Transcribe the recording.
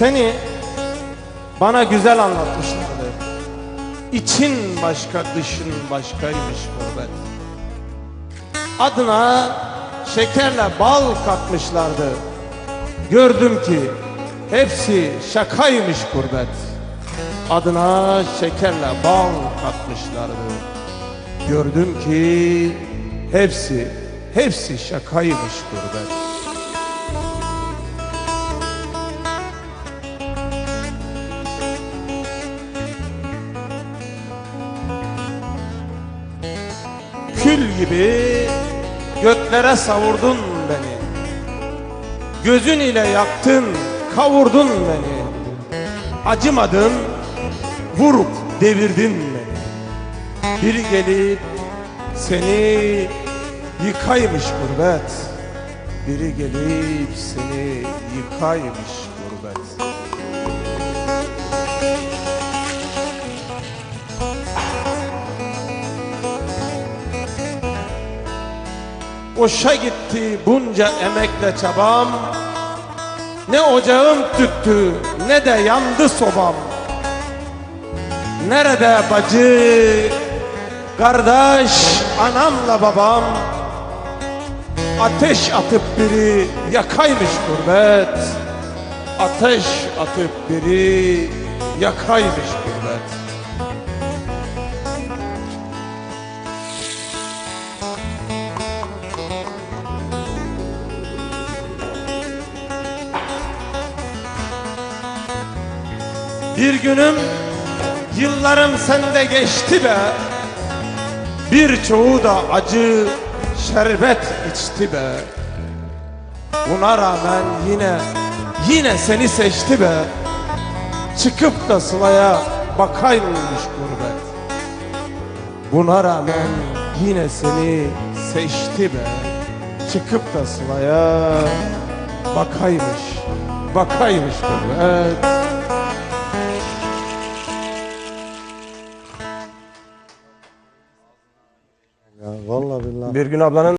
Seni bana güzel anlatmışlardı. İçin başka, dışın başkaymış gurbet. Adına şekerle bal katmışlardı. Gördüm ki hepsi şakaymış gurbet. Adına şekerle bal katmışlardı. Gördüm ki hepsi, hepsi şakaymış gurbet. Kül gibi göklere savurdun beni. Gözün ile yaktın, kavurdun beni. Acımadın, vurup devirdin beni. Biri gelip seni yıkaymış gurbet. Biri gelip seni yıkaymış Boşa gitti bunca emekle çabam. Ne ocağım tüttü ne de yandı sobam. Nerede bacı, kardeş, anamla babam? Ateş atıp biri yakaymış gurbet. Ateş atıp biri yakaymış gurbet Bir günüm yıllarım sende geçti be. Birçoğu da acı şerbet içti be. Buna rağmen yine yine seni seçti be. Çıkıp da sılaya bakaymış gurbet. Buna rağmen yine seni seçti be. Çıkıp da sılaya bakaymış Bakaymış gurbet Ya vallahi billahi. Bir gün ablanın